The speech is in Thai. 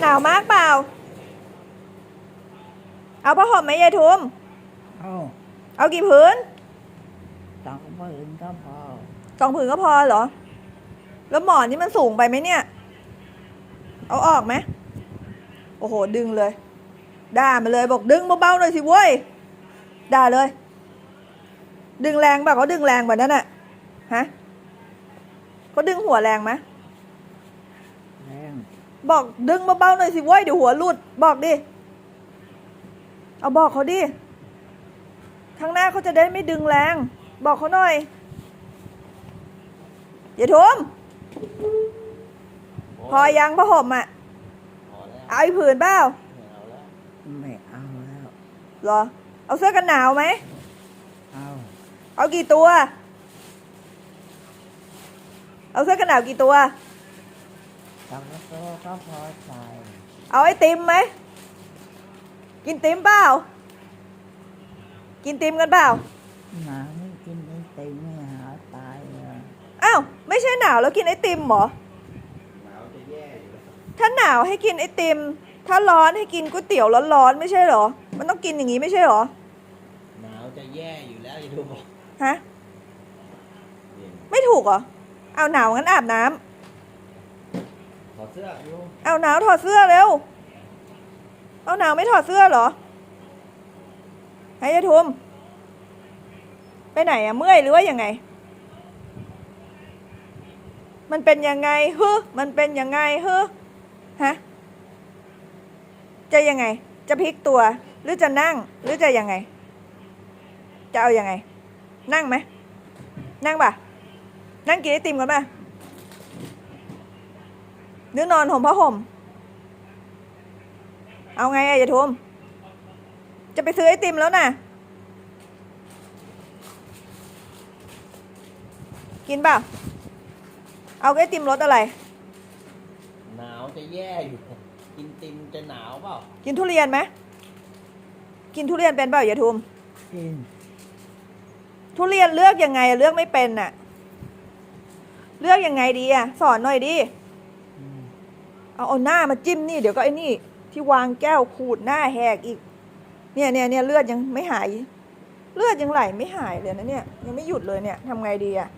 หนาวมากเปล่า เอาผ้าห่มไหมยายทุม เอาเอากี่ผืนสองหมื่นก็พอสองผืนก็พอเหรอ แล้วหมอนนี่มันสูงไปไหมเนี่ย เอาออกไหม โอ้โห ดึงเลย ด่ามาเลยบอกดึงเบาๆหน่อยสิเว้ย ด่าเลย ดึงแรงเปล่าเขาดึงแรงกว่านั้นอะฮะเขาดึงหัวแรงไหมแรง บอกดึงเบาๆหน่อยสิเว้ยเดี๋ยวหัวหลุด บอกดิ เอาบอกเขาดิ ข้างหน้าเขาจะได้ไม่ดึงแรง บอกเขาหน่อยอย่าทุมพอยังพระห่มอะพอแล้วเอาอีกผืนเปล่าไม่เอาแล้วไม่เอาแล้วเหรอ เอาเสื้อกันหนาวไหม เอาเอากี่ตัว เอาเสื้อกันหนาวกี่ตัว สองตัวก็พอใส่เอาไอติมไหม กินติมเปล่า กินติมกันเปล่าหนาไม่กินไอติมไม่หาตายเลยอ้าว ไม่ใช่หนาวแล้วกินไอติมเหรอ หนาวจะแย่อยู่แล้วถ้าหนาวให้กินไอติม ถ้าร้อนให้กินก๋วยเตี๋ยวร้อนๆไม่ใช่เหรอ มันต้องกินอย่างนี้ไม่ใช่เหรอ หนาวจะแย่อยู่แล้วอย่าดูบอกฮะ เย็นไม่ถูกเหรอ เอาหนาวงั้นอาบน้ำถอด เสื้อดูเอาหนาวถอดเสื้อเร็ว เอาหนาวไม่ถอดเสื้อเหรอ ให้ยายทุม ไปไหนอะเมื่อยหรือว่ายังไง มันเป็นยังไงฮึมันเป็นยังไงฮึฮะ จะยังไง จะพลิกตัว หรือจะนั่ง หรือจะยังไง จะเอายังไง นั่งไหม นั่งป่ะ นั่งกินไอติมกันป่ะ หรือนอนห่มผ้าห่ม เอาไงอะอย่าทุม จะไปซื้อไอติมแล้วนะกินเปล่า เอาไอติมรสอะไร หนาวจะแย่อยู่ กินติมจะหนาวเปล่า กินทุเรียนไหม กินทุเรียนเป็นเปล่าอย่าทุม กิน ทุเรียนเลือกยังไงเลือกไม่เป็นน่ะ เลือกยังไงดีอะสอนหน่อยดิอืม เอาเอาหน้ามาจิ้มนี่เดี๋ยวก็ไอ้นี่ที่วางแก้วขูดหน้าแหกอีก เนี่ยเนี่ยเนี่ยเลือดยังไม่หาย เลือดยังไหลไม่หายเลยนะเนี่ยยังไม่หยุดเลยเนี่ยทำไงดีอะ